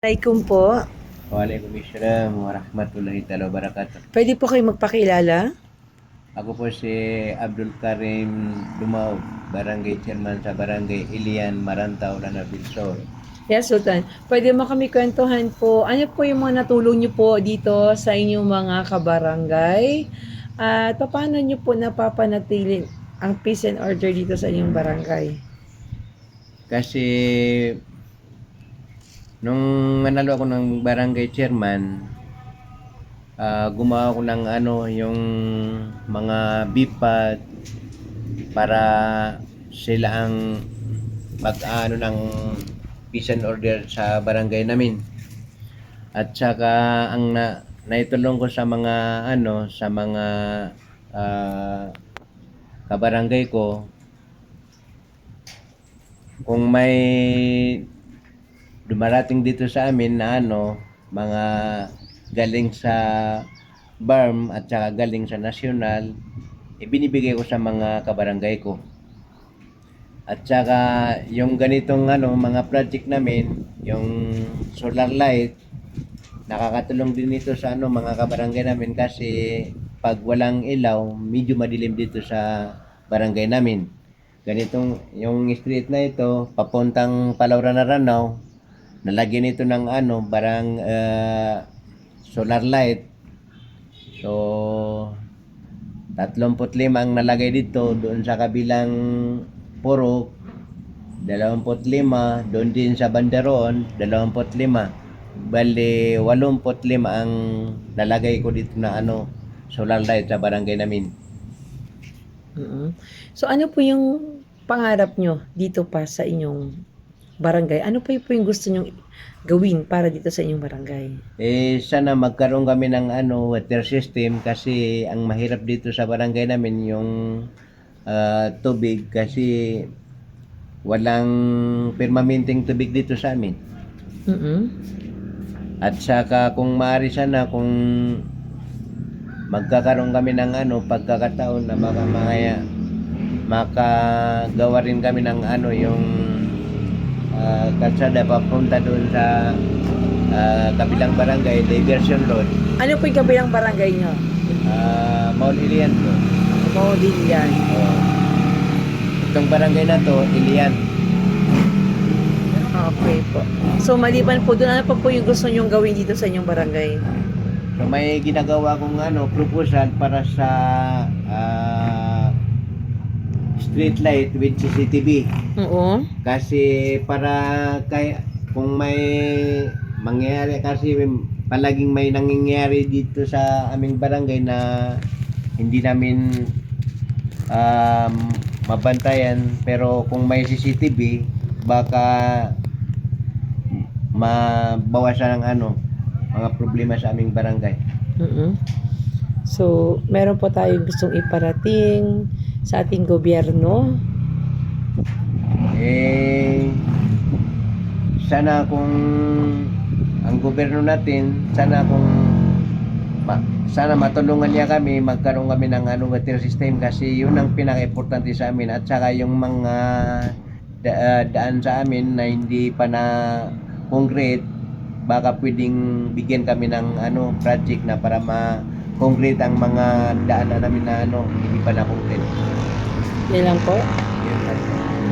Assalamualaikum po. Waalaikumsalam warahmatullahi taala wabarakatuh. Pwede po kayo magpakilala? Ako po si Abdul Karim Dumaw, Barangay Chairman sa Barangay Ilian, Marantao, Lanabil Sur. Yes, Sultan. Pwede mo kami kwentuhan po. Ano po yung mga natulong niyo po dito sa inyong mga kabarangay? At paano niyo po napapanatili ang peace and order dito sa inyong barangay? Kasi nung nanalo ako ng Barangay Chairman, ah, gumawa ako ng ano, yung mga bipat para sila ang mag ano ng peace and order sa barangay namin. At saka ang na, naitulong ko sa mga ano sa mga ah, kabarangay ko kung may dumarating dito sa amin na ano mga galing sa BARM at saka galing sa national ibinibigay ko sa mga kabarangay ko. At saka yung ganitong ano mga project namin yung solar light nakakatulong din ito sa ano mga kabarangay namin kasi pag walang ilaw medyo madilim dito sa barangay namin. Ganitong yung street na ito papuntang Palauran na Ranao nalagyan ito ng ano barang ah, solar light. So 35 ang nalagay dito doon sa kabilang purok 25 doon din sa banderon 25 bali 85 ang nalagay ko dito na ano solar light sa barangay namin. Mm So ano po yung pangarap nyo dito pa sa inyong barangay? Ano yung, po yung gusto nyong gawin para dito sa inyong barangay? Eh, sana magkaroon kami ng ano, water system kasi ang mahirap dito sa barangay namin yung ah, tubig kasi walang permanenteng tubig dito sa amin. mm At saka kung maaari sana kung magkakaroon kami ng ano, pagkakataon na baka maya makagawa rin kami ng ano yung kalsada papunta doon sa ah, kabilang barangay, diversion road. Ano po yung kabilang barangay nyo? Ah, Mount Ilian po. Maudilian. Oh. Itong barangay na to, Ilian. Okay po. So maliban po doon, ano pa po yung gusto nyong gawin dito sa inyong barangay? So may ginagawa kong ano, proposal para sa ah, street light with CCTV. Oo. Kasi para kay kung may mangyayari kasi palaging may nangyayari dito sa aming barangay na hindi namin um, mabantayan pero kung may CCTV baka mabawasan ng ano mga problema sa aming barangay. mm So, meron po tayong gustong iparating sa ating gobyerno. Eh, sana kung ang gobyerno natin, sana kung ma, sana matulungan niya kami, magkaroon kami ng ano, water system kasi yun ang pinaka-importante sa amin at saka yung mga da, ah, daan sa amin na hindi pa na concrete, baka pwedeng bigyan kami ng ano project na para ma concrete ang mga daan na namin na ano hindi pa na concrete. Yan lang po. Yun lang.